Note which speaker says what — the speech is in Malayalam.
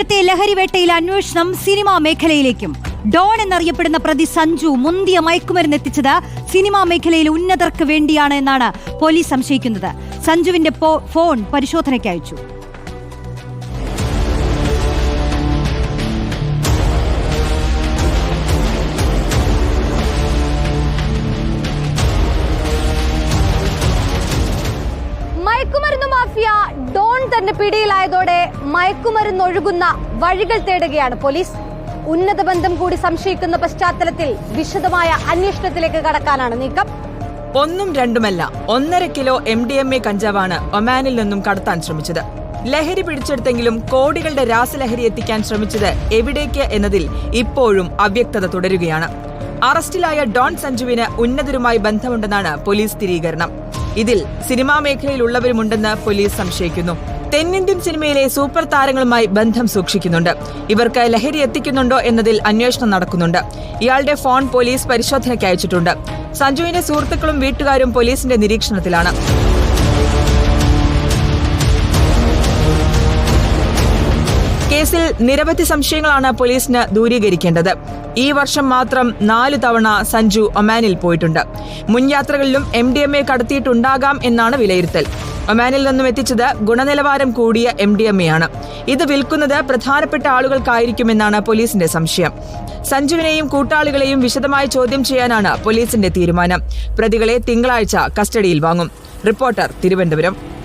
Speaker 1: തിരുവനന്തപുരത്തെ ലഹരിവേട്ടയിൽ അന്വേഷണം സിനിമാ മേഖലയിലേക്കും. ഡോൺ എന്നറിയപ്പെടുന്ന പ്രതി സഞ്ജു മുന്തിയ മയക്കുമരുന്ന് എത്തിച്ചത് സിനിമാ മേഖലയിലെ ഉന്നതർക്ക് വേണ്ടിയാണ് എന്നാണ് പോലീസ് സംശയിക്കുന്നത്. സഞ്ജുവിന്റെ ഫോൺ പരിശോധനയ്ക്ക് അയച്ചു.
Speaker 2: മാഫിയ ഡോൺ തന്നെ പിടിയിലായതോടെ മയക്കുമരുന്ന് ഒഴുകുന്ന വഴികൾ തേടുകയാണ് പോലീസ്. ഉന്നത ബന്ധം കൂടി സംശയിക്കുന്ന പശ്ചാത്തലത്തിൽ വിശദമായ അന്വേഷണത്തിലേക്ക് കടക്കാനാണ് നീക്കം.
Speaker 3: ഒന്നും രണ്ടുമല്ല ഒന്നര kilo M D M A കഞ്ചാവാണ് ഒമാനിൽ നിന്നും കടത്താൻ ശ്രമിച്ചത്. ലഹരി പിടിച്ചെടുത്തെങ്കിലും കോടികളുടെ രാസലഹരി എത്തിക്കാൻ ശ്രമിച്ചത് എവിടേക്ക് എന്നതിൽ ഇപ്പോഴും അവ്യക്തത തുടരുകയാണ്. അറസ്റ്റിലായ ഡോൺ സഞ്ജുവിന് ഉന്നതരുമായി ബന്ധമുണ്ടെന്നാണ് പോലീസ് സ്ഥിരീകരണം. ഇതിൽ സിനിമാ മേഖലയിലുള്ളവരുമുണ്ടെന്ന് പോലീസ് സംശയിക്കുന്നു. തെന്നിന്ത്യൻ സിനിമയിലെ സൂപ്പർ താരങ്ങളുമായി ബന്ധം സൂക്ഷിക്കുന്നുണ്ട്. ഇവർക്ക് ലഹരി എത്തിക്കുന്നുണ്ടോ എന്നതിൽ അന്വേഷണം നടക്കുന്നുണ്ട്. ഇയാളുടെ ഫോൺ പോലീസ് പരിശോധനയ്ക്ക് അയച്ചിട്ടുണ്ട്. സഞ്ജുവിന്റെ സുഹൃത്തുക്കളും വീട്ടുകാരും പോലീസിന്റെ നിരീക്ഷണത്തിലാണ്. കേസിൽ നിരവധി സംശയങ്ങളാണ് പോലീസിന് ദൂരീകരിക്കേണ്ടത്. ഈ വർഷം മാത്രം നാലു തവണ സഞ്ജു ഒമാനിൽ പോയിട്ടുണ്ട്. മുൻ യാത്രകളിലും എം ഡി എം എ കടത്തിയിട്ടുണ്ടാകാം എന്നാണ് വിലയിരുത്തൽ. ഒമാനിൽ നിന്നും എത്തിച്ചത് ഗുണനിലവാരം കൂടിയ എം ഡി എം എ ആണ്. ഇത് വിൽക്കുന്നത് പ്രധാനപ്പെട്ട ആളുകൾക്കായിരിക്കുമെന്നാണ് പോലീസിന്റെ സംശയം. സഞ്ജുവിനെയും കൂട്ടാളികളെയും വിശദമായി ചോദ്യം ചെയ്യാനാണ് പോലീസിന്റെ തീരുമാനം. പ്രതികളെ തിങ്കളാഴ്ച കസ്റ്റഡിയിൽ വാങ്ങും. റിപ്പോർട്ടർ തിരുവനന്തപുരം.